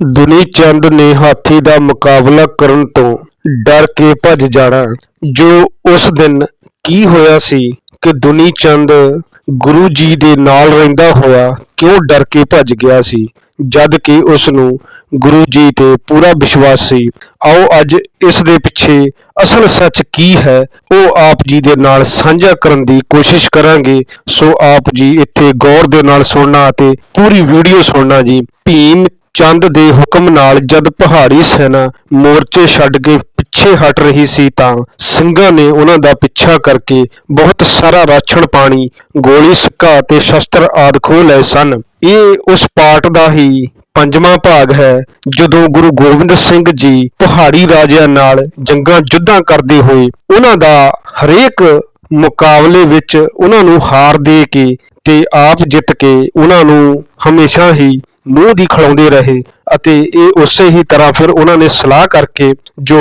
ਦੁਨੀ ਚੰਦ ਨੇ ਹਾਥੀ ਦਾ ਮੁਕਾਬਲਾ ਕਰਨ ਤੋਂ ਡਰ ਕੇ ਭੱਜ ਜਾਣਾ, ਜੋ ਉਸ ਦਿਨ ਕੀ ਹੋਇਆ ਸੀ ਕਿ ਦੁਨੀ ਚੰਦ ਗੁਰੂ ਜੀ ਦੇ ਨਾਲ ਰਹਿੰਦਾ ਹੋਇਆ ਕਿਉਂ ਡਰ ਕੇ ਭੱਜ ਗਿਆ ਸੀ, ਜਦ ਕਿ ਉਸ ਨੂੰ ਗੁਰੂ ਜੀ ਤੇ ਪੂਰਾ ਵਿਸ਼ਵਾਸ ਸੀ। ਆਓ ਅੱਜ ਇਸ ਦੇ ਪਿੱਛੇ ਅਸਲ ਸੱਚ ਕੀ ਹੈ, ਉਹ ਆਪ ਜੀ ਦੇ ਨਾਲ ਸਾਂਝਾ ਕਰਨ ਦੀ ਕੋਸ਼ਿਸ਼ ਕਰਾਂਗੇ। ਸੋ ਆਪ ਜੀ ਇੱਥੇ ਗੌਰ ਦੇ ਨਾਲ ਸੁਣਨਾ ਅਤੇ ਪੂਰੀ ਵੀਡੀਓ ਸੁਣਨਾ ਜੀ। ਭੀਮ ਚੰਦ ਦੇ ਹੁਕਮ ਨਾਲ ਜਦ ਪਹਾੜੀ ਸੈਨਾ ਮੋਰਚੇ ਛੱਡ ਕੇ ਪਿੱਛੇ ਹਟ ਰਹੀ ਸੀ ਤਾਂ ਸਿੰਘਾਂ ਨੇ ਉਹਨਾਂ ਦਾ ਪਿੱਛਾ ਕਰਕੇ ਬਹੁਤ ਸਾਰਾ ਰਾਸ਼ਨ ਪਾਣੀ, ਗੋਲੀ ਸਿੱਕਾ ਅਤੇ ਸ਼ਸਤਰ ਆਦਿ ਖੋਹ ਲਏ ਸਨ। ਇਹ ਉਸ ਪਾਠ ਦਾ ਹੀ ਪੰਜਵਾਂ ਭਾਗ ਹੈ, ਜਦੋਂ ਗੁਰੂ ਗੋਬਿੰਦ ਸਿੰਘ ਜੀ ਪਹਾੜੀ ਰਾਜਿਆਂ ਨਾਲ ਜੰਗਾਂ ਜੁੱਧਾਂ ਕਰਦੇ ਹੋਏ ਉਹਨਾਂ ਦਾ ਹਰੇਕ ਮੁਕਾਬਲੇ ਵਿੱਚ ਉਹਨਾਂ ਨੂੰ ਹਾਰ ਦੇ ਕੇ ਤੇ ਆਪ ਜਿੱਤ ਕੇ ਉਹਨਾਂ ਨੂੰ ਹਮੇਸ਼ਾ ਹੀ ਮੂੰਹ ਦੀ ਖਿਲਾਉਂਦੇ ਰਹੇ ਅਤੇ ਇਹ ਉਸੇ ਹੀ ਤਰ੍ਹਾਂ ਫਿਰ ਉਹਨਾਂ ਨੇ ਸਲਾਹ ਕਰਕੇ ਜੋ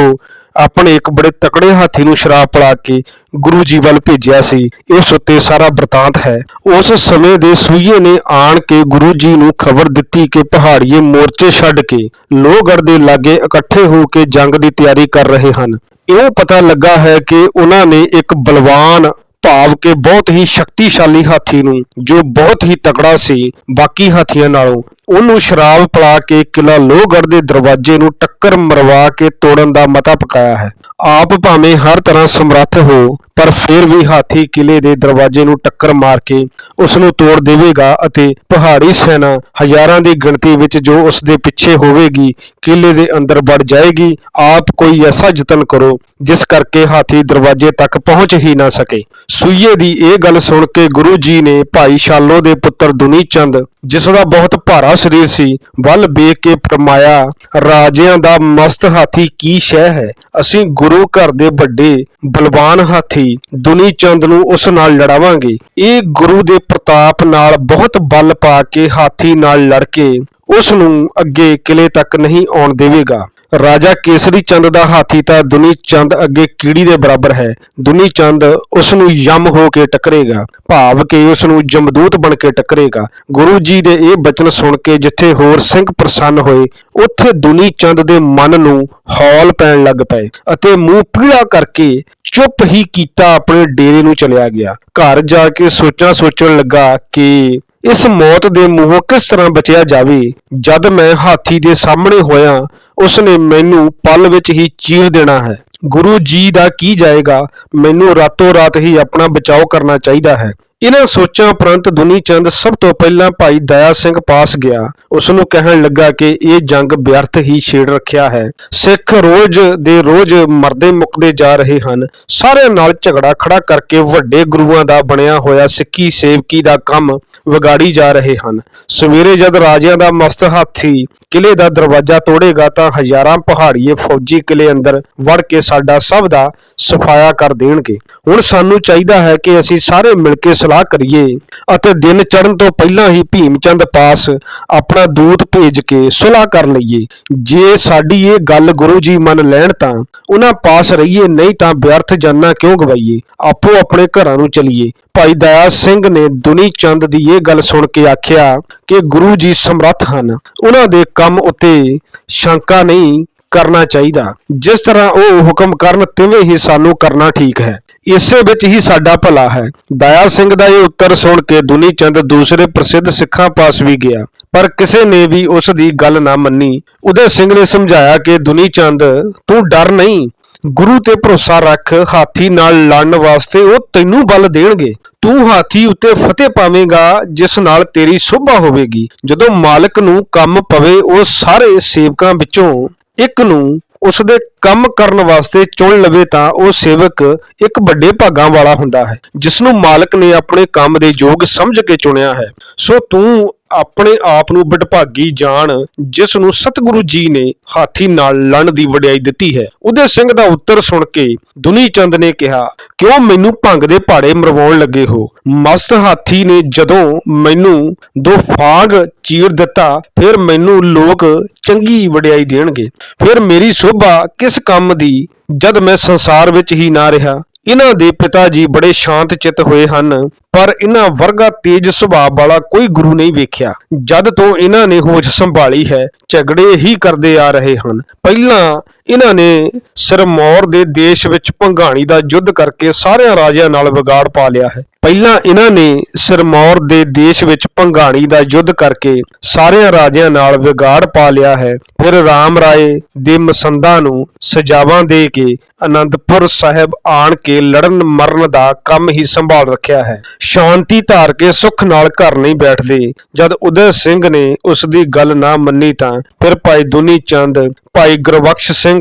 ਆਪਣੇ ਇੱਕ ਬੜੇ ਤਕੜੇ ਹਾਥੀ ਨੂੰ ਸ਼ਰਾਬ ਪਿਲਾ ਕੇ ਗੁਰੂ ਜੀ ਵੱਲ ਭੇਜਿਆ ਸੀ, ਇਸ ਉੱਤੇ ਸਾਰਾ ਵਰਤਾਂਤ ਹੈ। ਉਸ ਸਮੇਂ ਦੇ ਸੂਈਏ ਨੇ ਆਣ ਕੇ ਗੁਰੂ ਜੀ ਨੂੰ ਖਬਰ ਦਿੱਤੀ ਕਿ ਪਹਾੜੀਏ ਮੋਰਚੇ ਛੱਡ ਕੇ ਲੋਹਗੜ੍ਹ ਦੇ ਲਾਗੇ ਇਕੱਠੇ ਹੋ ਕੇ ਜੰਗ ਦੀ ਤਿਆਰੀ ਕਰ ਰਹੇ ਹਨ। ਇਹ ਪਤਾ ਲੱਗਾ ਹੈ ਕਿ ਉਹਨਾਂ ਨੇ ਇੱਕ ਬਲਵਾਨ ਭਾਵ ਕਿ ਬਹੁਤ ਹੀ ਸ਼ਕਤੀਸ਼ਾਲੀ ਹਾਥੀ ਨੂੰ, ਜੋ ਬਹੁਤ ਹੀ ਤਕੜਾ ਸੀ, ਬਾਕੀ ਹਾਥੀਆਂ ਨਾਲੋਂ ਉਹਨੂੰ ਸ਼ਰਾਬ ਪਿਲਾ ਕੇ ਕਿਲਾ ਲੋਹਗੜ੍ਹ ਦੇ ਦਰਵਾਜ਼ੇ ਨੂੰ ਟੱਕਰ ਮਰਵਾ ਕੇ ਤੋੜਨ ਦਾ ਮਤਾ ਪਕਾਇਆ ਹੈ। ਆਪ ਭਾਵੇਂ ਹਰ ਤਰ੍ਹਾਂ ਸਮਰੱਥ ਹੋ, ਪਰ ਫਿਰ ਵੀ ਹਾਥੀ ਕਿਲੇ ਦੇ ਦਰਵਾਜ਼ੇ ਨੂੰ ਟੱਕਰ ਮਾਰ ਕੇ ਉਸ ਨੂੰ ਤੋੜ ਦੇਵੇਗਾ ਅਤੇ ਪਹਾੜੀ ਸੈਨਾ ਹਜ਼ਾਰਾਂ ਦੀ ਗਿਣਤੀ ਵਿੱਚ ਜੋ ਉਸ ਦੇ ਪਿੱਛੇ ਹੋਵੇਗੀ ਕਿਲੇ ਦੇ ਅੰਦਰ ਵੜ ਜਾਏਗੀ। ਆਪ ਕੋਈ ਐਸਾ ਯਤਨ ਕਰੋ, ਜਿਸ ਕਰਕੇ ਹਾਥੀ ਦਰਵਾਜ਼ੇ ਤੱਕ ਪਹੁੰਚ ਹੀ ਨਾ ਸਕੇ। ਸੂਈਏ ਦੀ ਇਹ ਗੱਲ ਸੁਣ ਕੇ ਗੁਰੂ ਜੀ ਨੇ ਭਾਈ ਸ਼ਾਲੋ ਦੇ ਪੁੱਤਰ ਦੁਨੀ ਚੰਦ ਜਿਸ ਦਾ ਬਹੁਤ ਭਾਰਾ ਸਰੀਰ ਸੀ, ਵੱਲ ਵੇਖ ਕੇ ਫਰਮਾਇਆ, ਰਾਜਿਆਂ ਦਾ ਮਸਤ ਹਾਥੀ ਕੀ ਸ਼ੈ ਹੈ? ਅਸੀਂ ਗੁਰੂ ਘਰ ਦੇ ਵੱਡੇ ਬਲਵਾਨ ਹਾਥੀ ਦੁਨੀ ਚੰਦ ਨੂੰ ਉਸ ਨਾਲ ਲੜਾਵਾਂਗੇ। ਇਹ ਗੁਰੂ ਦੇ ਪ੍ਰਤਾਪ ਨਾਲ ਬਹੁਤ ਬਲ ਪਾ ਕੇ ਹਾਥੀ ਨਾਲ ਲੜ ਕੇ ਉਸ ਨੂੰ ਅੱਗੇ ਕਿਲੇ ਤੱਕ ਨਹੀਂ ਆਉਣ ਦੇਵੇਗਾ। ਰਾਜਾ ਕੇਸਰੀ ਚੰਦ ਦਾ ਹਾਥੀ ਤਾਂ ਦੁਨੀ ਚੰਦ ਅੱਗੇ ਕੀੜੀ ਦੇ ਬਰਾਬਰ ਹੈ। ਦੁਨੀ ਚੰਦ ਉਸ ਨੂੰ ਯਮ ਹੋ ਕੇ ਟੱਕਰੇਗਾ, ਭਾਵ ਕਿ ਉਸ ਨੂੰ ਜਮਦੂਤ ਬਣ ਕੇ ਟੱਕਰੇਗਾ। ਗੁਰੂ ਜੀ ਦੇ ਇਹ ਬਚਨ ਸੁਣ ਕੇ ਜਿੱਥੇ ਹੋਰ ਸਿੰਘ ਪ੍ਰਸੰਨ ਹੋਏ, ਉੱਥੇ ਦੁਨੀ ਚੰਦ ਦੇ ਮਨ ਨੂੰ ਹੌਲ ਪੈਣ ਲੱਗ ਪਏ ਅਤੇ ਮੂੰਹ ਪੀਲਾ ਕਰਕੇ ਚੁੱਪ ਹੀ ਕੀਤਾ ਆਪਣੇ ਡੇਰੇ ਨੂੰ ਚਲਿਆ ਗਿਆ। ਘਰ ਜਾ ਕੇ ਸੋਚਾਂ ਸੋਚਣ ਲੱਗਾ ਕਿ ਇਸ ਮੌਤ ਦੇ ਮੂੰਹੋਂ ਕਿਸ ਤਰ੍ਹਾਂ ਬਚਿਆ ਜਾਵੇ? ਜਦ ਮੈਂ ਹਾਥੀ ਦੇ ਸਾਹਮਣੇ ਹੋਇਆ ਉਸ ਨੇ ਮੈਨੂੰ ਪਲ ਵਿੱਚ ਹੀ ਚੀਰ ਦੇਣਾ ਹੈ। ਗੁਰੂ ਜੀ ਦਾ ਕੀ ਜਾਏਗਾ? ਮੈਨੂੰ ਰਾਤੋਂ ਰਾਤ ਹੀ ਆਪਣਾ ਬਚਾਓ ਕਰਨਾ ਚਾਹੀਦਾ ਹੈ। ਇਹਨਾਂ ਸੋਚਾਂ ਉਪਰੰਤ ਦੁਨੀ ਚੰਦ ਸਭ ਤੋਂ ਪਹਿਲਾਂ ਭਾਈ ਦਇਆ ਸਿੰਘ ਪਾਸ ਗਿਆ। ਉਸ ਨੂੰ ਕਹਿਣ ਲੱਗਾ ਕਿ ਇਹ ਜੰਗ ਵਿਅਰਥ ਹੀ ਛੇੜ ਰੱਖਿਆ ਹੈ। ਸਿੱਖ ਰੋਜ਼ ਦੇ ਰੋਜ਼ ਮਰਦੇ ਮੁੱਕਦੇ ਜਾ ਰਹੇ ਹਨ। ਸਾਰਿਆਂ ਨਾਲ ਝਗੜਾ ਖੜਾ ਕਰਕੇ ਵੱਡੇ ਗੁਰੂਆਂ ਦਾ ਬਣਿਆ ਹੋਇਆ ਸਿੱਖੀ ਸੇਵਕੀ ਦਾ ਕੰਮ ਵਿਗਾੜੀ ਜਾ ਰਹੇ ਹਨ। ਸਵੇਰੇ ਜਦ ਰਾਜਿਆਂ ਦਾ ਮਸਤ ਹਾਥੀ ਕਿਲੇ ਦਾ ਦਰਵਾਜ਼ਾ ਤੋੜੇਗਾ ਤਾਂ ਹਜ਼ਾਰਾਂ ਪਹਾੜੀਏ ਫੌਜੀ ਕਿਲੇ ਅੰਦਰ ਵੜ ਕੇ ਸਾਡਾ ਸਭ ਦਾ ਸਫਾਇਆ ਕਰ ਦੇਣਗੇ। ਹੁਣ ਸਾਨੂੰ ਚਾਹੀਦਾ ਹੈ ਕਿ ਅਸੀਂ ਸਾਰੇ ਮਿਲ ਕੇ ਸਲਾਹ ਕਰੀਏ ਅਤੇ ਦਿਨ ਚੜ੍ਹਨ ਤੋਂ ਪਹਿਲਾਂ ਹੀ ਭੀਮ ਚੰਦ ਪਾਸ ਆਪਣਾ ਦੂਤ ਭੇਜ ਕੇ ਸੁਲਾਹ ਕਰ ਲਈਏ। ਜੇ ਸਾਡੀ ਇਹ ਗੱਲ ਗੁਰੂ ਜੀ ਮੰਨ ਲੈਣ ਤਾਂ ਉਹਨਾਂ ਪਾਸ ਰਹੀਏ, ਨਹੀਂ ਤਾਂ ਵਿਅਰਥ ਜਾਨਾਂ ਕਿਉਂ ਗਵਾਈਏ? ਆਪੋ ਆਪਣੇ ਘਰਾਂ ਨੂੰ ਚਲੀਏ। ਭਾਈ ਦਇਆ ਸਿੰਘ ਨੇ ਦੁਨੀ ਚੰਦ ਦੀ ਇਹ ਗੱਲ ਸੁਣ ਕੇ ਆਖਿਆ ਕਿ ਗੁਰੂ ਜੀ ਸਮਰੱਥ ਹਨ। ਉਹਨਾਂ ਦੇ ਕੰਮ ਉੱਤੇ ਸ਼ੰਕਾ ਨਹੀਂ ਕਰਨਾ ਚਾਹੀਦਾ। ਜਿਸ ਤਰ੍ਹਾਂ ਉਹ ਹੁਕਮ ਕਰਨ, ਤਿਵੇਂ ਹੀ ਸਾਨੂੰ ਕਰਨਾ ਠੀਕ ਹੈ। ਇਸੇ ਵਿੱਚ ਹੀ ਸਾਡਾ ਭਲਾ ਹੈ। ਦਇਆ ਸਿੰਘ ਦਾ ਇਹ ਉੱਤਰ ਸੁਣ ਕੇ ਦੁਨੀ ਚੰਦ ਦੂਸਰੇ ਪ੍ਰਸਿੱਧ ਸਿੱਖਾਂ ਪਾਸ ਵੀ ਗਿਆ। ਪਰ ਕਿਸੇ ਨੇ ਵੀ ਉਸ ਦੀ ਗੱਲ ਨਾ ਮੰਨੀ। ਉਦੈ ਸਿੰਘ ਨੇ ਸਮਝਾਇਆ ਕਿ ਦੁਨੀ ਚੰਦ ਤੂੰ ਡਰ ਨਹੀਂ। ਗੁਰੂ ਤੇ ਭਰੋਸਾ ਰੱਖ, ਹਾਥੀ ਨਾਲ ਲੜਨ ਵਾਸਤੇ ਉਹ ਤੈਨੂੰ ਬਲ ਦੇਣਗੇ। ਤੂੰ ਹਾਥੀ ਉੱਤੇ ਫਤਿਹ ਪਾਵੇਂਗਾ, ਜਿਸ ਨਾਲ ਤੇਰੀ ਸੋਭਾ ਹੋਵੇਗੀ। ਜਦੋਂ ਮਾਲਕ ਨੂੰ ਕੰਮ ਪਵੇ, ਉਹ ਸਾਰੇ ਸੇਵਕਾਂ ਵਿੱਚੋਂ ਇੱਕ ਨੂੰ ਉਸ ਦੇ ਕੰਮ ਕਰਨ ਵਾਸਤੇ ਚੁਣ ਲਵੇ ਤਾਂ ਉਹ ਸੇਵਕ ਇੱਕ ਵੱਡੇ ਭਾਗਾਂ ਵਾਲਾ ਹੁੰਦਾ ਹੈ ਜਿਸ ਨੂੰ ਮਾਲਕ ਨੇ ਆਪਣੇ ਕੰਮ ਦੇ ਯੋਗ ਸਮਝ ਕੇ ਚੁਣਿਆ ਹੈ। ਸੋ ਤੂੰ ਆਪਣੇ ਆਪ ਨੂੰ ਵਡਭਾਗੀ ਜਾਣ, ਜਿਸ ਨੂੰ ਸਤਿਗੁਰੂ ਜੀ ਨੇ ਹਾਥੀ ਨਾਲ ਲੜਨ ਦੀ ਵਡਿਆਈ ਦਿੱਤੀ ਹੈ। ਉਦੇ ਸਿੰਘ ਦਾ ਉੱਤਰ ਸੁਣ ਕੇ ਦੁਨੀ ਚੰਦ ਨੇ ਕਿਹਾ, ਕਿਉਂ ਮੈਨੂੰ ਭੰਗ ਦੇ ਪਹਾੜੇ ਮਰਵਾਉਣ ਲੱਗੇ ਹੋ? ਮਸ ਹਾਥੀ ਨੇ ਜਦੋਂ ਮੈਨੂੰ ਦੋ ਫਾਗ ਚੀਰ ਦਿੱਤਾ, ਫਿਰ ਮੈਨੂੰ ਲੋਕ ਚੰਗੀ ਵਡਿਆਈ ਦੇਣਗੇ। ਫਿਰ ਮੇਰੀ ਸੋਭਾ ਕਿਸ ਕੰਮ ਦੀ, ਜਦ ਮੈਂ ਸੰਸਾਰ ਵਿੱਚ ਹੀ ਨਾ ਰਿਹਾ? ਇਹਨਾਂ ਦੇ ਪਿਤਾ ਜੀ ਬੜੇ ਸ਼ਾਂਤ ਚਿੱਤ ਹੋਏ ਹਨ। ਪਰ ਇਹਨਾਂ ਵਰਗਾ ਤੇਜ ਸੁਭਾਅ ਵਾਲਾ ਕੋਈ ਗੁਰੂ ਨਹੀਂ ਵੇਖਿਆ। ਜਦ ਤੋਂ ਇਹਨਾਂ ਨੇ ਹੋਸ਼ ਸੰਭਾਲੀ ਹੈ, ਝਗੜੇ ਹੀ ਕਰਦੇ ਆ ਰਹੇ ਹਨ। ਪਹਿਲਾਂ ਇਹਨਾਂ ਨੇ ਸਿਰਮੌਰ ਦੇ ਦੇਸ਼ ਵਿੱਚ ਭੰਗਾਣੀ ਦਾ ਯੁੱਧ ਕਰਕੇ ਸਾਰਿਆਂ ਰਾਜਿਆਂ ਨਾਲ ਵਿਗਾੜ ਪਾ ਲਿਆ ਹੈ। ਪਹਿਲਾਂ ਇਹਨਾਂ ਨੇ ਸਿਰਮੌਰ ਦੇ ਦੇਸ਼ ਵਿੱਚ ਭੰਗਾਣੀ ਦਾ ਯੁੱਧ ਕਰਕੇ ਸਾਰਿਆਂ ਰਾਜਿਆਂ ਨਾਲ ਵਿਗਾੜ ਪਾ ਲਿਆ ਹੈ। ਫਿਰ ਰਾਮ ਰਾਏ ਦੇ ਮਸੰਦਾਂ ਨੂੰ ਸਜ਼ਾਵਾਂ ਦੇ ਕੇ ਅਨੰਦਪੁਰ ਸਾਹਿਬ ਆਣ ਕੇ ਲੜਨ ਮਰਨ ਦਾ ਕੰਮ ਹੀ ਸੰਭਾਲ ਰੱਖਿਆ ਹੈ। ਸ਼ਾਂਤੀ ਧਾਰ ਕੇ ਸੁੱਖ ਨਾਲ ਘਰ ਨਹੀਂ ਬੈਠਦੇ। ਜਦ ਉਦੈ ਸਿੰਘ ਨੇ ਉਸ ਦੀ ਗੱਲ ਨਾ ਮੰਨੀ ਤਾਂ ਫਿਰ ਭਾਈ ਦੁਨੀ ਚੰਦ ਭਾਈ ਗੁਰਬਖਸ਼ ਸਿੰਘ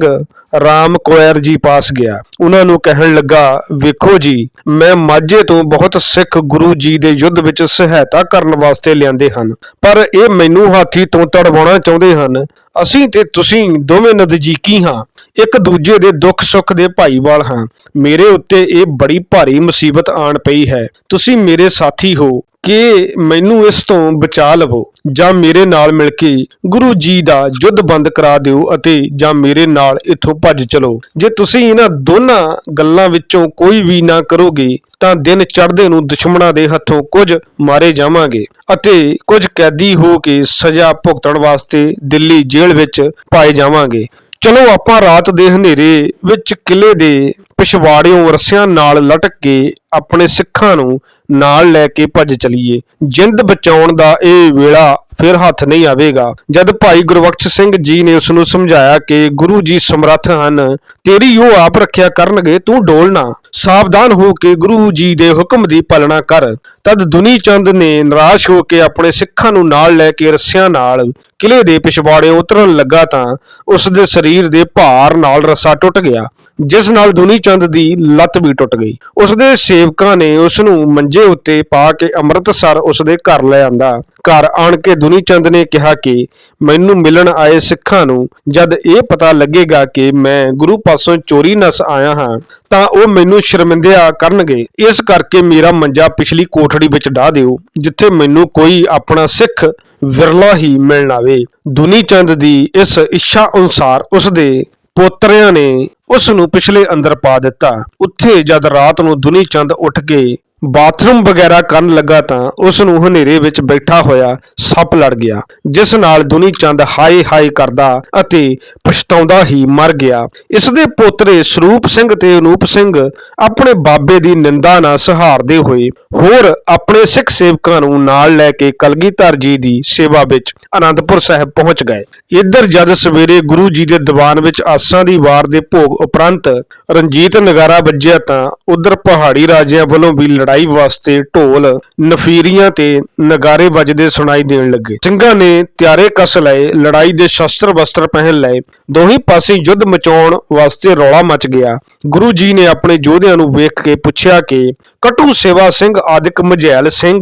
ਰਾਮ ਕੋਇਰ ਜੀ ਪਾਸ ਗਿਆ। ਉਹਨਾਂ ਨੂੰ ਕਹਿਣ ਲੱਗਾ, ਵੇਖੋ ਜੀ, ਮੈਂ ਮਾਝੇ ਤੋਂ ਬਹੁਤ ਸਿੱਖ ਗੁਰੂ ਜੀ ਦੇ ਯੁੱਧ ਵਿੱਚ ਸਹਾਇਤਾ ਕਰਨ ਵਾਸਤੇ ਲਿਆਂਦੇ ਹਨ, ਪਰ ਇਹ ਮੈਨੂੰ ਹਾਥੀ ਤੋਂ ਤੜਵਾਉਣਾ ਚਾਹੁੰਦੇ ਹਨ। ਅਸੀਂ ਤੇ ਤੁਸੀਂ ਦੋਵੇਂ ਨਜ਼ਦੀਕੀ ਹਾਂ। ਇੱਕ ਦੂਜੇ ਦੇ ਦੁੱਖ ਸੁੱਖ ਦੇ ਭਾਈਵਾਲ ਹਾਂ। ਮੇਰੇ ਉੱਤੇ ਇਹ ਬੜੀ ਭਾਰੀ ਮੁਸੀਬਤ ਆਣ ਪਈ ਹੈ। ਤੁਸੀਂ ਮੇਰੇ ਸਾਥੀ ਹੋ। ਕਿ ਮੈਨੂੰ ਇਸ ਤੋਂ ਬਚਾ ਲਵੋ ਜਾਂ ਮੇਰੇ ਨਾਲ ਮਿਲ ਕੇ ਗੁਰੂ ਜੀ ਦਾ ਯੁੱਧ ਬੰਦ ਕਰਾ ਦਿਓ ਅਤੇ ਜਾਂ ਮੇਰੇ ਨਾਲ ਇੱਥੋਂ ਭੱਜ ਚਲੋ। ਜੇ ਤੁਸੀਂ ਇਹਨਾਂ ਦੋਨਾਂ ਗੱਲਾਂ ਵਿੱਚੋਂ ਕੋਈ ਵੀ ਨਾ ਕਰੋਗੇ, ਤਾਂ ਦਿਨ ਚੜ੍ਹਦੇ ਨੂੰ ਦੁਸ਼ਮਣਾਂ ਦੇ ਹੱਥੋਂ ਕੁਝ ਮਾਰੇ ਜਾਵਾਂਗੇ ਅਤੇ ਕੁਝ ਕੈਦੀ ਹੋ ਕੇ ਸਜ਼ਾ ਭੁਗਤਣ ਵਾਸਤੇ ਦਿੱਲੀ ਜੇਲ੍ਹ ਵਿੱਚ ਪਾਏ ਜਾਵਾਂਗੇ। ਚਲੋ ਆਪਾਂ ਰਾਤ ਦੇ ਹਨੇਰੇ ਵਿੱਚ ਕਿਲੇ ਦੇ ਪਿਛਵਾੜਿਓਂ ਰੱਸਿਆਂ ਨਾਲ ਲਟਕ ਕੇ ਆਪਣੇ ਸਿੱਖਾਂ ਨੂੰ ਨਾਲ ਲੈ ਕੇ ਭੱਜ ਚਲੀਏ। ਜਿੰਦ ਬਚਾਉਣ ਦਾ ਇਹ ਵੇਲਾ ਫਿਰ ਹੱਥ ਨਹੀਂ ਆਵੇਗਾ। ਜਦ ਭਾਈ ਗੁਰਬਖਸ਼ ਸਿੰਘ ਜੀ ਨੇ ਉਸ ਨੂੰ ਸਮਝਾਇਆ ਕਿ ਗੁਰੂ ਜੀ ਸਮਰੱਥ ਹਨ, ਤੇਰੀ ਉਹ ਆਪ ਰੱਖਿਆ ਕਰਨਗੇ, ਤੂੰ ਡੋਲਣਾ ਸਾਵਧਾਨ ਹੋ ਕੇ ਗੁਰੂ ਜੀ ਦੇ ਹੁਕਮ ਦੀ ਪਾਲਣਾ ਕਰ। ਤਦ ਦੁਨੀ ਚੰਦ ਨੇ ਨਿਰਾਸ਼ ਹੋ ਕੇ ਆਪਣੇ ਸਿੱਖਾਂ ਨੂੰ ਨਾਲ ਲੈ ਕੇ ਰੱਸਿਆਂ ਨਾਲ ਕਿਲੇ ਦੇ ਪਿਛਵਾੜੇ ਉਤਰਨ ਲੱਗਾ ਤਾਂ ਉਸ ਦੇ ਸਰੀਰ ਦੇ ਭਾਰ ਨਾਲ ਰੱਸਾ ਟੁੱਟ ਗਿਆ। ਜਿਸ ਨਾਲ ਦੁਨੀ ਚੰਦ ਦੀ ਲੱਤ ਵੀ ਟੁੱਟ ਗਈ। ਉਸ ਦੇ ਸੇਵਕਾਂ ਨੇ ਉਸ ਨੂੰ ਮੰਜੇ ਉੱਤੇ ਪਾ ਕੇ ਅੰਮ੍ਰਿਤਸਰ ਉਸ ਦੇ ਘਰ ਲੈ ਆਂਦਾ। ਘਰ ਆਣ ਕੇ ਦੁਨੀ ਚੰਦ ਨੇ ਕਿਹਾ ਕਿ ਮੈਨੂੰ ਮਿਲਣ ਆਏ ਸਿੱਖਾਂ ਨੂੰ ਜਦ ਇਹ ਪਤਾ ਲੱਗੇਗਾ ਕਿ ਮੈਂ ਗੁਰੂ ਪਾਸੋਂ ਚੋਰੀ ਨਸ ਆਇਆ ਹਾਂ, ਤਾਂ ਉਹ ਮੈਨੂੰ ਸ਼ਰਮਿੰਦਿਆ ਕਰਨਗੇ। ਇਸ ਕਰਕੇ ਮੇਰਾ ਮੰਜਾ ਪਿਛਲੀ ਕੋਠੜੀ ਵਿੱਚ ਢਾ ਦਿਓ, ਜਿੱਥੇ ਮੈਨੂੰ ਕੋਈ ਆਪਣਾ ਸਿੱਖ ਵਿਰਲਾ ਹੀ ਮਿਲਣ ਆਵੇ। ਦੁਨੀ ਚੰਦ ਦੀ ਇਸ ਇੱਛਾ ਅਨੁਸਾਰ ਉਸ ਦੇ ਪੋਤਰਿਆਂ ਨੇ ਉਸ ਨੂੰ ਪਿਛਲੇ ਅੰਦਰ ਪਾ ਦਿੱਤਾ। ਉੱਥੇ ਜਦ ਰਾਤ ਨੂੰ ਦੁਨੀ ਚੰਦ ਉੱਠ ਕੇ ਬਾਥਰੂਮ ਵਗੈਰਾ ਕਰਨ ਲੱਗਾ ਤਾਂ ਉਸ ਨੂੰ ਹਨੇਰੇ ਵਿੱਚ ਬੈਠਾ ਹੋਇਆ ਸੱਪ ਲੜ ਗਿਆ, ਜਿਸ ਨਾਲ ਦੁਨੀ ਚੰਦ ਹਾਏ ਹਾਏ ਕਰਦਾ ਅਤੇ ਪਛਤਾਉਂਦਾ ਹੀ ਮਰ ਗਿਆ। ਇਸ ਦੇ ਪੋਤਰੇ ਸਰੂਪ ਸਿੰਘ ਤੇ ਅਨੂਪ ਸਿੰਘ ਆਪਣੇ ਬਾਬੇ ਦੀ ਨਿੰਦਾ ਨਾ ਸਹਾਰਦੇ ਹੋਏ ਹੋਰ ਆਪਣੇ ਸਿੱਖ ਸੇਵਕਾਂ ਨੂੰ ਨਾਲ ਲੈ ਕੇ ਕਲਗੀਧਰ ਜੀ ਦੀ ਸੇਵਾ ਵਿੱਚ ਅਨੰਦਪੁਰ ਸਾਹਿਬ ਪਹੁੰਚ ਗਏ। ਇੱਧਰ ਜਦ ਸਵੇਰੇ ਗੁਰੂ ਜੀ ਦੇ ਦੀਵਾਨ ਵਿੱਚ ਆਸਾਂ ਦੀ ਵਾਰ ਦੇ ਭੋਗ ਉਪਰੰਤ ਰਣਜੀਤ ਨਗਾਰਾ ਵੱਜਿਆ ਤਾਂ ਉਧਰ ਪਹਾੜੀ ਰਾਜਿਆਂ ਵੱਲੋਂ ਵੀ ਲੜਾਈ ਵਾਸਤੇ ਢੋਲ, ਨਫੀਰੀਆਂ ਤੇ ਨਗਾਰੇ ਵੱਜਦੇ ਸੁਣਾਈ ਦੇਣ ਲੱਗੇ। ਸਿੰਘਾਂ ਨੇ ਤਿਆਰੇ ਕਸ ਲਏ, ਲੜਾਈ ਦੇ ਸ਼ਸਤਰ ਵਸਤਰ ਪਹਿਨ ਲਏ। ਦੋਹੀਂ ਪਾਸੇ ਯੁੱਧ ਮਚਾਉਣ ਵਾਸਤੇ ਰੌਲਾ ਮਚ ਗਿਆ। ਗੁਰੂ ਜੀ ਨੇ ਆਪਣੇ ਯੋਧਿਆਂ ਨੂੰ ਵੇਖ ਕੇ ਪੁੱਛਿਆ ਕਿ, ਕਟੂ ਸੇਵਾ ਸਿੰਘ ਆਦਿਕ ਮਝੈਲ ਸਿੰਘ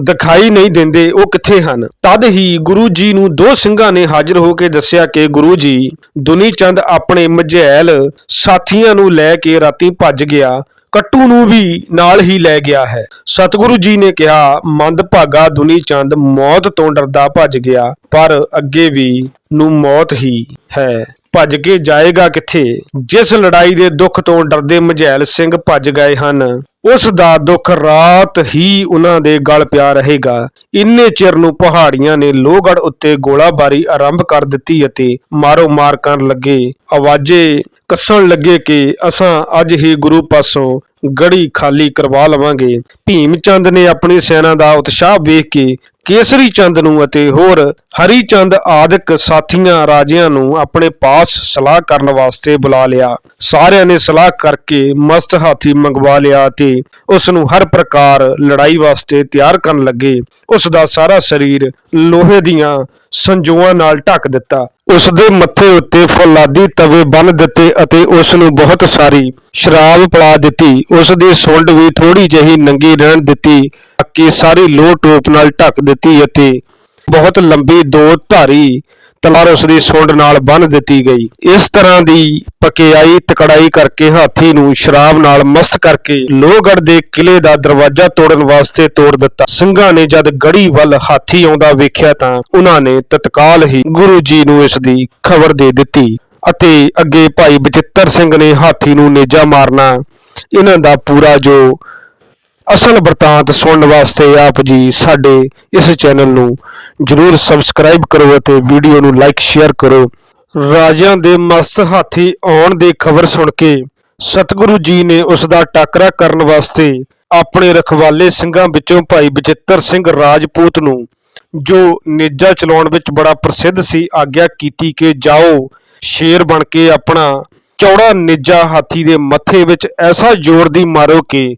ਦਿਖਾਈ ਨਹੀਂ ਦਿੰਦੇ, ਉਹ ਕਿੱਥੇ ਹਨ? ਤਦ ਹੀ ਗੁਰੂ ਜੀ ਨੂੰ ਦੋ ਸਿੰਘਾਂ ਨੇ ਹਾਜ਼ਰ ਹੋ ਕੇ ਦੱਸਿਆ ਕਿ ਗੁਰੂ ਜੀ ਦੁਨੀ ਚੰਦ ਆਪਣੇ ਮਝੈਲ ਸਾਥੀਆਂ ਨੂੰ ਲੈ ਕੇ ਰਾਤੀ ਭੱਜ ਗਿਆ। ਕੱਟੂ ਨੂੰ ਵੀ ਨਾਲ ਹੀ ਲੈ ਗਿਆ ਹੈ। ਸਤਿਗੁਰੂ ਜੀ ਨੇ ਕਿਹਾ ਮੰਦਭਾਗਾ ਦੁਨੀ ਚੰਦ ਮੌਤ ਤੋਂ ਡਰਦਾ ਭੱਜ ਗਿਆ, ਪਰ ਅੱਗੇ ਵੀ ਨੂੰ ਮੌਤ ਹੀ ਹੈ। ਭੱਜ ਕੇ ਜਾਏਗਾ ਕਿੱਥੇ? ਜਿਸ ਲੜਾਈ ਦੇ ਦੁੱਖ ਤੋਂ ਡਰਦੇ ਮਝੈਲ ਸਿੰਘ ਭੱਜ ਗਏ ਹਨ। ਉਸ ਦਾ ਦੁੱਖ ਰਾਤ ਹੀ ਉਹਨਾਂ ਦੇ ਗਲ ਪਿਆ ਰਹੇਗਾ। ਇੰਨੇ ਚਿਰ ਨੂੰ ਪਹਾੜੀਆਂ ਨੇ ਲੋਹਗੜ ਉੱਤੇ ਗੋਲਾਬਾਰੀ ਆਰੰਭ ਕਰ ਦਿੱਤੀ ਅਤੇ ਮਾਰੋ ਮਾਰ ਕਰਨ ਲੱਗੇ। ਆਵਾਜ਼ੇ ਕੱਸਣ ਲੱਗੇ ਕਿ ਅਸਾਂ ਅੱਜ ਹੀ ਗੁਰੂ ਪਾਸੋਂ ਗੜੀ ਖਾਲੀ ਕਰਵਾ ਲਵਾਂਗੇ। ਭੀਮ ਚੰਦ ਨੇ ਆਪਣੀ ਸੈਨਾ ਦਾ ਉਤਸ਼ਾਹ ਵੇਖ ਕੇ ਕੇਸਰੀ ਚੰਦ ਨੂੰ ਅਤੇ ਹੋਰ ਹਰੀ ਚੰਦ ਆਦਿਕ ਸਾਥੀਆਂ ਰਾਜਿਆਂ ਨੂੰ ਆਪਣੇ ਪਾਸ ਸਲਾਹ ਕਰਨ ਵਾਸਤੇ ਬੁਲਾ ਲਿਆ। ਸਾਰਿਆਂ ਨੇ ਸਲਾਹ ਕਰਕੇ ਮਸਤ ਹਾਥੀ ਮੰਗਵਾ ਲਿਆ ਤੇ ਉਸ ਨੂੰ ਹਰ ਪ੍ਰਕਾਰ ਲੜਾਈ ਵਾਸਤੇ ਤਿਆਰ ਕਰਨ ਲੱਗੇ। ਉਸ ਦਾ ਸਾਰਾ ਸਰੀਰ ਲੋਹੇ ਦੀਆਂ ਸੰਜੋਆਂ ਨਾਲ ਢੱਕ ਦਿੱਤਾ। ਉਸ ਦੇ ਮੱਥੇ ਉੱਤੇ ਫੌਲਾਦੀ ਤਵੇ ਬੰਨ ਦਿੱਤੇ ਅਤੇ ਉਸ ਨੂੰ ਬਹੁਤ ਸਾਰੀ ਸ਼ਰਾਬ ਪਿਲਾ ਦਿੱਤੀ। ਉਸ ਦੀ ਸੁੰਡ ਵੀ ਥੋੜੀ ਜਿਹੀ ਨੰਗੀ ਰਹਿਣ ਦਿੱਤੀ ਕਿ ਸਾਰੀ ਲੋਹ ਟੋਪ ਨਾਲ ਢੱਕ ਦਿੱਤੀ ਅਤੇ ਬਹੁਤ ਲੰਬੀ ਦੋ ਧਾਰੀ ਤਲਵਾਰ ਉਸ ਦੀ ਸੁੰਡ ਨਾਲ ਬੰਨ ਦਿੱਤੀ ਗਈ। ਇਸ ਤਰ੍ਹਾਂ ਦੀ ਪਕਿਆਈ ਤਕੜਾਈ ਕਰਕੇ ਹਾਥੀ ਨੂੰ ਸ਼ਰਾਬ ਨਾਲ ਮਸਤ ਕਰਕੇ ਲੋਹਗੜ ਦੇ ਕਿਲੇ ਦਾ ਦਰਵਾਜ਼ਾ ਤੋੜਨ ਵਾਸਤੇ ਤੋੜ ਦਿੱਤਾ। ਸਿੰਘਾਂ ਨੇ ਜਦ ਗੜੀ ਵੱਲ ਹਾਥੀ ਆਉਂਦਾ ਵੇਖਿਆ ਤਾਂ ਉਹਨਾਂ ਨੇ ਤਤਕਾਲ ਹੀ ਗੁਰੂ ਜੀ ਨੂੰ ਇਸ ਦੀ ਖਬਰ ਦੇ ਦਿੱਤੀ ਅਤੇ ਅੱਗੇ ਭਾਈ ਬਚਿੱਤਰ ਸਿੰਘ ਨੇ ਹਾਥੀ ਨੂੰ ਨੇਜਾ ਮਾਰਨਾ, ਇਹਨਾਂ ਦਾ ਪੂਰਾ ਜੋ ਅਸਲ ਵਰਤਾਂਤ ਸੁਣਨ ਵਾਸਤੇ ਆਪ ਜੀ ਸਾਡੇ ਇਸ ਚੈਨਲ ਨੂੰ ਜਰੂਰ ਸਬਸਕ੍ਰਾਈਬ ਕਰੋ ਅਤੇ ਵੀਡੀਓ ਨੂੰ ਲਾਈਕ ਸ਼ੇਅਰ ਕਰੋ। ਰਾਜਿਆਂ ਦੇ ਮਸਤ ਹਾਥੀ ਆਉਣ ਦੀ ਖਬਰ ਸੁਣ ਕੇ ਸਤਿਗੁਰੂ ਜੀ ਨੇ ਉਸ ਦਾ ਟਾਕਰਾ ਕਰਨ ਵਾਸਤੇ ਆਪਣੇ ਰਖਵਾਲੇ ਸਿੰਘਾਂ ਵਿੱਚੋਂ ਭਾਈ ਬਚਿੱਤਰ ਸਿੰਘ ਰਾਜਪੂਤ ਨੂੰ, ਜੋ ਨੇਜਾ ਚਲਾਉਣ ਵਿੱਚ ਬੜਾ ਪ੍ਰਸਿੱਧ ਸੀ, ਆਗਿਆ ਕੀਤੀ ਕਿ ਜਾਓ, ਸ਼ੇਰ ਬਣ ਕੇ ਆਪਣਾ ਚੌੜਾ ਨੇਜਾ ਹਾਥੀ ਦੇ ਮੱਥੇ ਵਿੱਚ ਐਸਾ ਜ਼ੋਰ ਦੀ ਮਾਰੋ ਕਿ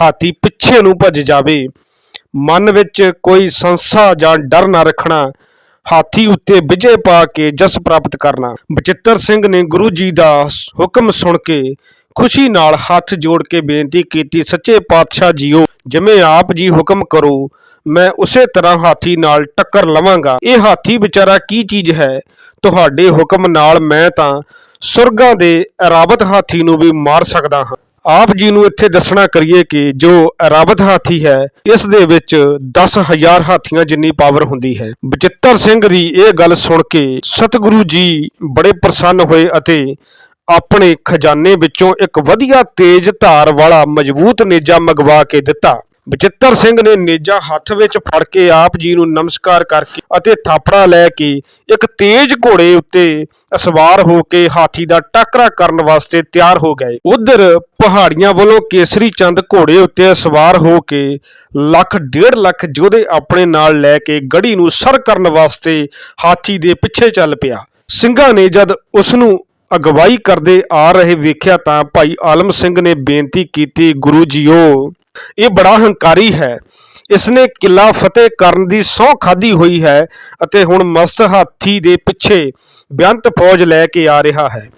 ਹਾਥੀ ਪਿੱਛੇ ਨੂੰ ਭੱਜ ਜਾਵੇ। ਮਨ ਵਿੱਚ ਕੋਈ ਸੰਸਾ ਜਾਂ ਡਰ ਨਾ ਰੱਖਣਾ। ਹਾਥੀ ਉੱਤੇ ਵਿਜੇ ਪਾ ਕੇ ਜਸ ਪ੍ਰਾਪਤ ਕਰਨਾ। ਬਚਿੱਤਰ ਸਿੰਘ ਨੇ ਗੁਰੂ ਜੀ ਦਾ ਹੁਕਮ ਸੁਣ ਕੇ ਖੁਸ਼ੀ ਨਾਲ ਹੱਥ ਜੋੜ ਕੇ ਬੇਨਤੀ ਕੀਤੀ, ਸੱਚੇ ਪਾਤਸ਼ਾਹ ਜੀਓ, ਜਿਵੇਂ ਆਪ ਜੀ ਹੁਕਮ ਕਰੋ, ਮੈਂ ਉਸੇ ਤਰ੍ਹਾਂ ਹਾਥੀ ਨਾਲ ਟੱਕਰ ਲਵਾਂਗਾ। ਇਹ ਹਾਥੀ ਵਿਚਾਰਾ ਕੀ ਚੀਜ਼ ਹੈ? ਤੁਹਾਡੇ ਹੁਕਮ ਨਾਲ ਮੈਂ ਤਾਂ ਸੁਰਗਾਂ ਦੇ ਐਰਾਬਤ ਹਾਥੀ ਨੂੰ ਵੀ ਮਾਰ ਸਕਦਾ ਹਾਂ। ਆਪ ਜੀ ਨੂੰ ਇੱਥੇ ਦੱਸਣਾ ਕਰੀਏ ਕਿ ਜੋ ਐਰਾਬਤ ਹਾਥੀ ਹੈ, ਇਸ ਦੇ ਵਿੱਚ 10000 ਹਾਥੀਆਂ ਜਿੰਨੀ ਪਾਵਰ ਹੁੰਦੀ ਹੈ। ਬਚਿੱਤਰ ਸਿੰਘ ਦੀ ਇਹ ਗੱਲ ਸੁਣ ਕੇ ਸਤਿਗੁਰੂ ਜੀ ਬੜੇ ਪ੍ਰਸੰਨ ਹੋਏ ਅਤੇ ਆਪਣੇ ਖਜ਼ਾਨੇ ਵਿੱਚੋਂ ਇੱਕ ਵਧੀਆ ਤੇਜ਼ ਧਾਰ ਵਾਲਾ ਮਜ਼ਬੂਤ ਨੇਜਾ ਮੰਗਵਾ ਕੇ ਦਿੱਤਾ। ਬਚਿੱਤਰ ਸਿੰਘ ਨੇ ਨੇਜਾ ਹੱਥ ਵਿੱਚ ਫੜ ਕੇ ਆਪ ਜੀ ਨੂੰ ਨਮਸਕਾਰ ਕਰਕੇ ਅਤੇ ਥਾਪੜਾ ਲੈ ਕੇ ਇੱਕ ਤੇਜ਼ ਘੋੜੇ ਉੱਤੇ ਸਵਾਰ ਹੋ ਕੇ ਹਾਥੀ ਦਾ ਟਾਕਰਾ ਕਰਨ ਵਾਸਤੇ ਤਿਆਰ ਹੋ ਗਏ। ਉਧਰ ਪਹਾੜੀਆਂ ਵੱਲੋਂ ਕੇਸਰੀ ਚੰਦ ਘੋੜੇ ਉੱਤੇ ਸਵਾਰ ਹੋ ਕੇ ਲੱਖ ਡੇਢ ਲੱਖ ਯੋਧੇ ਆਪਣੇ ਨਾਲ ਲੈ ਕੇ ਗੜੀ ਨੂੰ ਸਰ ਕਰਨ ਵਾਸਤੇ ਹਾਥੀ ਦੇ ਪਿੱਛੇ ਚੱਲ ਪਿਆ। ਸਿੰਘਾਂ ਨੇ ਜਦ ਉਸ ਨੂੰ ਅਗਵਾਈ ਕਰਦੇ ਆ ਰਹੇ ਵੇਖਿਆ ਤਾਂ ਭਾਈ ਆਲਮ ਸਿੰਘ ਨੇ ਬੇਨਤੀ ਕੀਤੀ, ਗੁਰੂ ਜੀਓ, ਇਹ ਬੜਾ ਹੰਕਾਰੀ ਹੈ। ਇਸਨੇ ਕਿਲਾ ਫਤਿਹ ਕਰਨ ਦੀ ਸਹੁੰ ਖਾਧੀ ਹੋਈ ਹੈ ਅਤੇ ਹੁਣ ਮਸ ਹਾਥੀ ਦੇ ਪਿੱਛੇ ਬੇਅੰਤ ਫੌਜ ਲੈ ਕੇ ਆ ਰਿਹਾ ਹੈ।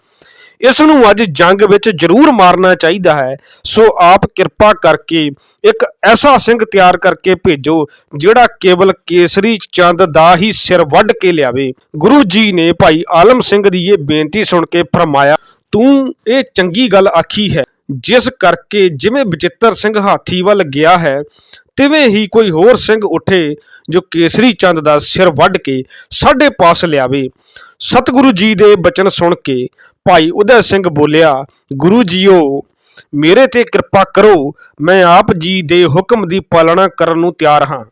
ਇਸ ਨੂੰ ਅੱਜ ਜੰਗ ਵਿੱਚ ਜ਼ਰੂਰ ਮਾਰਨਾ ਚਾਹੀਦਾ ਹੈ। ਸੋ ਆਪ ਕਿਰਪਾ ਕਰਕੇ ਇੱਕ ਐਸਾ ਸਿੰਘ ਤਿਆਰ ਕਰਕੇ ਭੇਜੋ, ਜਿਹੜਾ ਕੇਵਲ ਕੇਸਰੀ ਚੰਦ ਦਾ ਹੀ ਸਿਰ ਵੱਢ ਕੇ ਲਿਆਵੇ। ਗੁਰੂ ਜੀ ਨੇ ਭਾਈ ਆਲਮ ਸਿੰਘ ਦੀ ਇਹ ਬੇਨਤੀ ਸੁਣ ਕੇ ਫਰਮਾਇਆ, ਤੂੰ ਇਹ ਚੰਗੀ ਗੱਲ ਆਖੀ ਹੈ, ਜਿਸ ਕਰਕੇ ਜਿਵੇਂ ਬਚਿੱਤਰ ਸਿੰਘ ਹਾਥੀ ਵੱਲ ਗਿਆ ਹੈ, ਤਿਵੇਂ ਹੀ ਕੋਈ ਹੋਰ ਸਿੰਘ ਉੱਠੇ ਜੋ ਕੇਸਰੀ ਚੰਦ ਦਾ ਸਿਰ ਵੱਢ ਕੇ ਸਾਡੇ ਪਾਸ ਲਿਆਵੇ। ਸਤਿਗੁਰੂ ਜੀ ਦੇ ਬਚਨ ਸੁਣ ਕੇ ਭਾਈ ਉਦੈ ਸਿੰਘ ਬੋਲਿਆ, ਗੁਰੂ ਜੀਓ, ਮੇਰੇ ਤੇ ਕਿਰਪਾ ਕਰੋ, ਮੈਂ ਆਪ ਜੀ ਦੇ ਹੁਕਮ ਦੀ ਪਾਲਣਾ ਕਰਨ ਨੂੰ ਤਿਆਰ ਹਾਂ।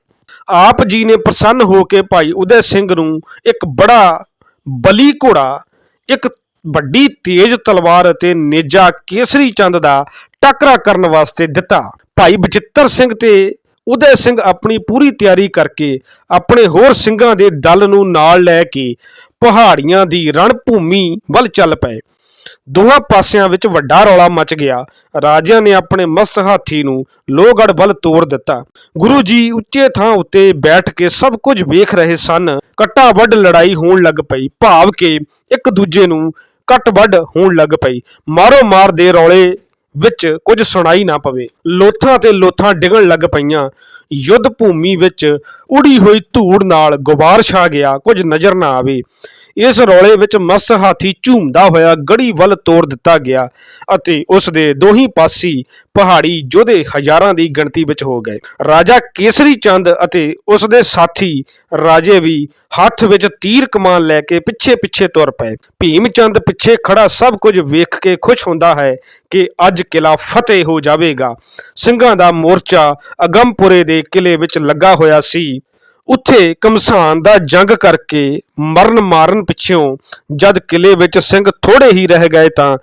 ਆਪ ਜੀ ਨੇ ਪ੍ਰਸੰਨ ਹੋ ਕੇ ਭਾਈ ਉਦੈ ਸਿੰਘ ਨੂੰ ਇੱਕ ਬੜਾ ਬਲੀ ਘੋੜਾ, ਇੱਕ ਵੱਡੀ ਤੇਜ਼ ਤਲਵਾਰ ਅਤੇ ਨੇਜਾ ਕੇਸਰੀ ਚੰਦ ਦਾ ਟਾਕਰਾ ਕਰਨ ਵਾਸਤੇ ਦਿੱਤਾ। ਭਾਈ ਬਚਿੱਤਰ ਸਿੰਘ ਤੇ ਉਦੈ ਸਿੰਘ ਆਪਣੀ ਪੂਰੀ ਤਿਆਰੀ ਕਰਕੇ ਆਪਣੇ ਹੋਰ ਸਿੰਘਾਂ ਦੇ ਦਲ ਨੂੰ ਨਾਲ ਲੈ ਕੇ ਪਹਾੜੀਆਂ ਦੀ ਰਣ ਭੂਮੀ ਵੱਲ ਚੱਲ ਪਏ। ਦੋਹਾਂ ਪਾਸਿਆਂ ਵਿੱਚ ਵੱਡਾ ਰੌਲਾ ਮਚ ਗਿਆ। ਰਾਜਿਆਂ ਨੇ ਆਪਣੇ ਮਸ ਹਾਥੀ ਨੂੰ ਲੋਹਗੜ੍ਹ ਵੱਲ ਤੋੜ ਦਿੱਤਾ। ਗੁਰੂ ਜੀ ਉੱਚੇ ਥਾਂ ਉੱਤੇ ਬੈਠ ਕੇ ਸਭ ਕੁਝ ਵੇਖ ਰਹੇ ਸਨ। ਕੱਟਾ ਵੱਢ ਲੜਾਈ ਹੋਣ ਲੱਗ ਪਈ। ਭਾਵ ਕਿ ਇੱਕ ਦੂਜੇ ਨੂੰ ਕੱਟ ਵੱਢ ਹੋਣ ਲੱਗ ਪਈ। ਮਾਰੋ ਮਾਰ ਦੇ ਰੌਲੇ ਵਿੱਚ ਕੁਝ ਸੁਣਾਈ ਨਾ ਪਵੇ। ਲੋਥਾਂ ਤੇ ਲੋਥਾਂ ਡਿੱਗਣ ਲੱਗ ਪਈਆਂ। ਯੁੱਧ ਭੂਮੀ ਵਿੱਚ ਉੜੀ ਹੋਈ ਧੂੜ ਨਾਲ ਗੁਬਾਰ ਛਾ ਗਿਆ। ਕੁਝ ਨਜ਼ਰ ਨਾ ਆਵੇ। ਇਸ ਰੌਲੇ ਵਿੱਚ ਮੱਸ ਹਾਥੀ ਝੂਮਦਾ ਹੋਇਆ ਗੜੀ ਵੱਲ ਤੋਰ ਦਿੱਤਾ ਗਿਆ ਅਤੇ ਉਸ ਦੇ ਦੋਹੀਂ ਪਾਸੀ ਪਹਾੜੀ ਯੋਧੇ ਹਜ਼ਾਰਾਂ ਦੀ ਗਿਣਤੀ ਵਿੱਚ ਹੋ ਗਏ। ਰਾਜਾ ਕੇਸਰੀ ਚੰਦ ਅਤੇ ਉਸ ਦੇ ਸਾਥੀ ਰਾਜੇ ਵੀ ਹੱਥ ਵਿੱਚ ਤੀਰ ਕਮਾਨ ਲੈ ਕੇ ਪਿੱਛੇ ਪਿੱਛੇ ਤੁਰ ਪਏ। ਭੀਮ ਚੰਦ ਪਿੱਛੇ ਖੜਾ ਸਭ ਕੁਝ ਵੇਖ ਕੇ ਖੁਸ਼ ਹੁੰਦਾ ਹੈ ਕਿ ਅੱਜ ਕਿਲਾ ਫਤਿਹ ਹੋ ਜਾਵੇਗਾ। ਸਿੰਘਾਂ ਦਾ ਮੋਰਚਾ ਅਗੰਮਪੁਰੇ ਦੇ ਕਿਲੇ ਵਿੱਚ ਲੱਗਾ ਹੋਇਆ ਸੀ। ਉੱਥੇ ਕਮਸਾਨ ਦਾ ਜੰਗ ਕਰਕੇ ਮਰਨ ਮਾਰਨ ਪਿੱਛੋਂ ਜਦ ਕਿਲੇ ਵਿੱਚ ਸਿੰਘ ਥੋੜੇ ਹੀ ਰਹਿ ਗਏ ਤਾਂ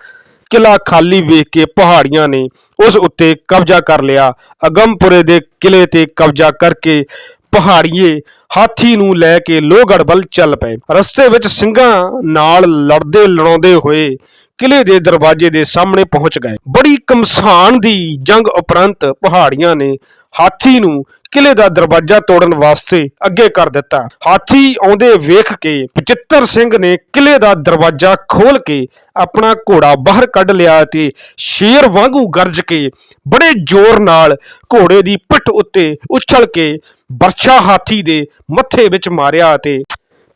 ਕਿਲਾ ਖਾਲੀ ਵੇਖ ਕੇ ਪਹਾੜੀਆਂ ਨੇ ਉਸ ਉੱਤੇ ਕਬਜ਼ਾ ਕਰ ਲਿਆ। ਅਗੰਮਪੁਰੇ ਦੇ ਕਿਲੇ ਤੇ ਕਬਜ਼ਾ ਕਰਕੇ ਪਹਾੜੀਏ ਹਾਥੀ ਨੂੰ ਲੈ ਕੇ ਲੋਹਗੜ੍ਹ ਵੱਲ ਚੱਲ ਪਏ। ਰਸਤੇ ਵਿੱਚ ਸਿੰਘਾਂ ਨਾਲ ਲੜਦੇ ਲੜਾਉਂਦੇ ਹੋਏ ਕਿਲੇ ਦੇ ਦਰਵਾਜ਼ੇ ਦੇ ਸਾਹਮਣੇ ਪਹੁੰਚ ਗਏ। ਬੜੀ ਕਮਸਾਨ ਦੀ ਜੰਗ ਉਪਰੰਤ ਪਹਾੜੀਆਂ ਨੇ ਹਾਥੀ ਨੂੰ ਕਿਲੇ ਦਾ ਦਰਵਾਜ਼ਾ ਤੋੜਨ ਵਾਸਤੇ ਅੱਗੇ ਕਰ ਦਿੱਤਾ। ਹਾਥੀ ਆਉਂਦੇ ਵੇਖ ਕੇ ਬਚਿੱਤਰ ਸਿੰਘ ਨੇ ਕਿਲੇ ਦਾ ਦਰਵਾਜ਼ਾ ਖੋਲ ਕੇ ਆਪਣਾ ਘੋੜਾ ਬਾਹਰ ਕੱਢ ਲਿਆ ਤੇ ਸ਼ੇਰ ਵਾਂਗੂ ਗਰਜ ਕੇ ਬੜੇ ਜ਼ੋਰ ਨਾਲ ਘੋੜੇ ਦੀ ਪਿੱਠ ਉੱਤੇ ਉਛਲ ਕੇ ਵਰਛਾ ਹਾਥੀ ਦੇ ਮੱਥੇ ਵਿੱਚ ਮਾਰਿਆ ਤੇ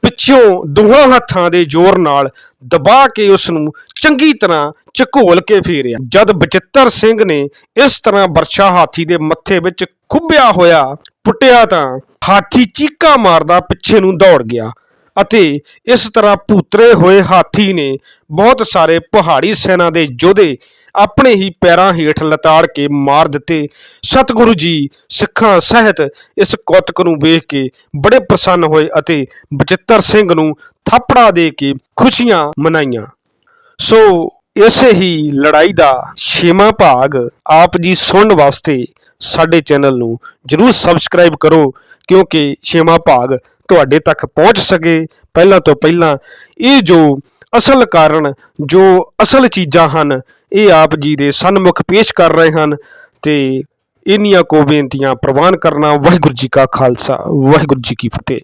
ਪਿੱਛੋਂ ਦੋਹਾਂ ਹੱਥਾਂ ਦੇ ਜ਼ੋਰ ਨਾਲ ਦਬਾ ਕੇ ਉਸ ਨੂੰ ਚੰਗੀ ਤਰ੍ਹਾਂ ਝਕੋਲ ਕੇ ਫੇਰਿਆ। ਜਦ ਬਚਿੱਤਰ ਸਿੰਘ ਨੇ ਇਸ ਤਰ੍ਹਾਂ ਵਰਛਾ ਹਾਥੀ ਦੇ ਮੱਥੇ ਵਿੱਚ ਖੁੱਬਿਆ ਹੋਇਆ, ਪੁੱਟਿਆ ਤਾਂ ਹਾਥੀ ਚੀਕਾ ਮਾਰਦਾ ਪਿੱਛੇ ਨੂੰ ਦੌੜ ਗਿਆ ਅਤੇ ਇਸ ਤਰ੍ਹਾਂ ਭੂਤਰੇ ਹੋਏ ਹਾਥੀ ਨੇ ਬਹੁਤ ਸਾਰੇ ਪਹਾੜੀ ਸੈਨਾ ਦੇ ਯੋਧੇ ਆਪਣੇ ਹੀ ਪੈਰਾਂ ਹੇਠ ਲਤਾੜ ਕੇ ਮਾਰ ਦਿੱਤੇ। ਸਤਿਗੁਰੂ ਜੀ ਸਿੱਖਾਂ ਸਹਿਤ ਇਸ ਕੌਤਕ ਨੂੰ ਵੇਖ ਕੇ ਬੜੇ ਪ੍ਰਸੰਨ ਹੋਏ ਅਤੇ ਬਚਿੱਤਰ ਸਿੰਘ ਨੂੰ ਥਾਪੜਾ ਦੇ ਕੇ ਖੁਸ਼ੀਆਂ ਮਨਾਈਆਂ। ਸੋ ਇਸੇ ਹੀ ਲੜਾਈ ਦਾ ਛੇਵਾਂ ਭਾਗ ਆਪ ਜੀ ਸੁਣਨ ਵਾਸਤੇ ਸਾਡੇ ਚੈਨਲ ਨੂੰ ਜਰੂਰ ਸਬਸਕ੍ਰਾਈਬ ਕਰੋ, ਕਿਉਂਕਿ ਛੇਵਾਂ ਭਾਗ ਤੁਹਾਡੇ ਤੱਕ ਪਹੁੰਚ ਸਕੇ। ਪਹਿਲਾਂ ਤੋਂ ਪਹਿਲਾਂ ਇਹ ਜੋ ਅਸਲ ਕਾਰਨ, ਜੋ ਅਸਲ ਚੀਜ਼ਾਂ ਹਨ, ਇਹ ਆਪ ਜੀ ਦੇ ਸਨਮੁਖ ਪੇਸ਼ ਕਰ ਰਹੇ ਹਨ ਤੇ ਇੰਨੀਆਂ ਕੋ ਬੇਨਤੀਆਂ ਪ੍ਰਵਾਨ ਕਰਨਾ ਵਾਹਿਗੁਰੂ ਜੀ ਕਾ ਖਾਲਸਾ, ਵਾਹਿਗੁਰੂ ਜੀ ਕੀ ਫਤਿਹ।